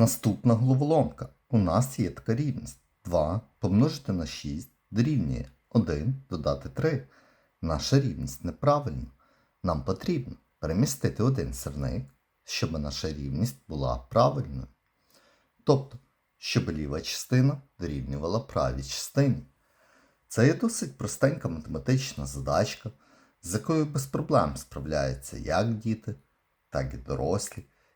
Наступна головоломка. У нас є така рівність. 2 помножити на 6 дорівнює 1 додати 3. Наша рівність неправильна. Нам потрібно перемістити один сірник, щоб наша рівність була правильною. Тобто, щоб ліва частина дорівнювала правій частині. Це є досить простенька математична задачка, з якою без проблем справляються як діти, так і дорослі.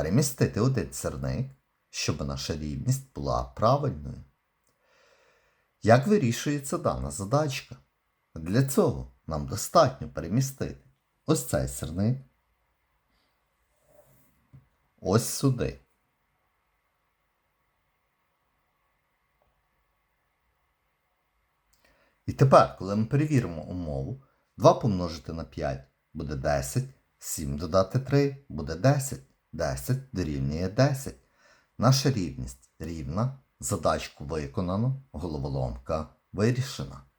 перемістити один сірник, щоб наша рівність була правильною. Як вирішується дана задачка? Для цього нам достатньо перемістити ось цей сірник ось сюди. І тепер, коли ми перевіримо умову, 2 помножити на 5 буде 10, 7 додати 3 буде 10, 10 дорівнює 10. Наша рівність рівна, задачку виконано, головоломка вирішена.